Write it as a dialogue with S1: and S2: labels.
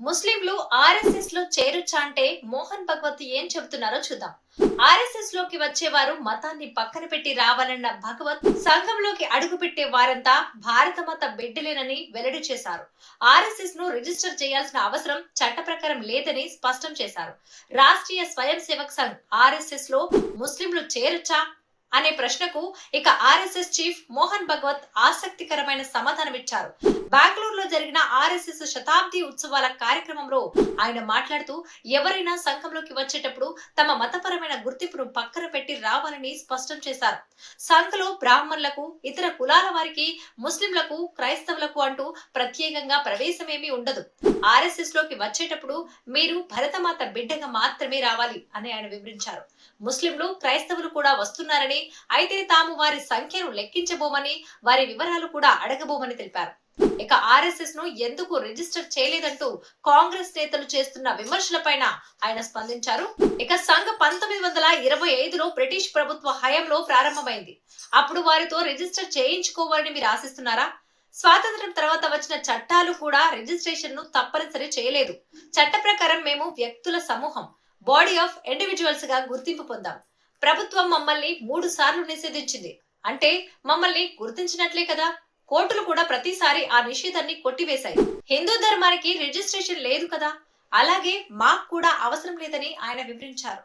S1: ముస్లింలు ఆర్ఎస్ఎస్లో చేరొచ్చా అంటే మోహన్ భగవత్ ఏం చెబుతున్నారో చూద్దాం. ఆర్ఎస్ఎస్లోకి వచ్చేవారు మతాన్ని పక్కన పెట్టి రావాలన్న భగవత్ సంఘంలోకి అడుగుపెట్టే వారంతా భారత మత బిడ్డలేనని వెల్లడి చేశారు. ఆర్ఎస్ఎస్ను రిజిస్టర్ చేయాల్సిన అవసరం చట్ట ప్రకారం లేదని స్పష్టం చేశారు. రాష్ట్రీయ స్వయం సేవక్ సంఘ్ ఆర్ఎస్ఎస్లో ముస్లింలు చేరొచ్చా అనే ప్రశ్నకు ఇక ఆర్ఎస్ఎస్ చీఫ్ మోహన్ భగవత్ ఆసక్తికరమైన సమాధానమిచ్చారు బెంగళూరులో జరిగిన ఆర్ఎస్ఎస్ శతాబ్ది ఉత్సవాల కార్యక్రమంలో ఆయన మాట్లాడుతూ ఎవరైనా సంఘంలోకి వచ్చేటప్పుడు తమ మతపరమైన గుర్తింపును పక్కన పెట్టి రావాలని స్పష్టం చేశారు. సంఘలో బ్రాహ్మణులకు ఇతర కులాల వారికి ముస్లింలకు క్రైస్తవులకు అంటూ ప్రత్యేకంగా ప్రవేశమేమీ ఉండదు. ఆర్ఎస్ఎస్లోకి వచ్చేటప్పుడు మీరు భరతమాత బిడ్డగా మాత్రమే రావాలి అని ఆయన వివరించారు. ముస్లింలు క్రైస్తవులు కూడా వస్తున్నారని అయితే తాము వారి సంఖ్యను లెక్కించబోమని వారి వివరాలు కూడా అడగబోమని తెలిపారు. ఇక ఆర్ఎస్ఎస్ను ఎందుకు రిజిస్టర్ చేయలేదంటూ కాంగ్రెస్ నేతలు చేస్తున్న విమర్శలపైన ఆయన స్పందించారు. ఇక సంఘ పంతొమ్మిది వందల ఇరవై ఐదులో బ్రిటిష్ ప్రభుత్వ హయాంలో ప్రారంభమైంది. అప్పుడు వారితో రిజిస్టర్ చేయించుకోవాలని మీరు ఆశిస్తున్నారా? స్వాతంత్రం తర్వాత వచ్చిన చట్టాలు కూడా రిజిస్ట్రేషన్ను తప్పనిసరి చేయలేదు. చట్ట ప్రకారం మేము వ్యక్తుల సమూహం బాడీ ఆఫ్ ఇండివిజువల్స్గా గుర్తింపు పొందాం. ప్రభుత్వం మమ్మల్ని మూడు సార్లు నిషేధించింది. అంటే మమ్మల్ని గుర్తించినట్లే కదా? కోర్టులు కూడా ప్రతిసారి ఆ నిషేధాన్ని కొట్టివేశాయి. హిందూ ధర్మానికి రిజిస్ట్రేషన్ లేదు కదా? అలాగే మాకు కూడా అవసరం లేదని ఆయన వివరించారు.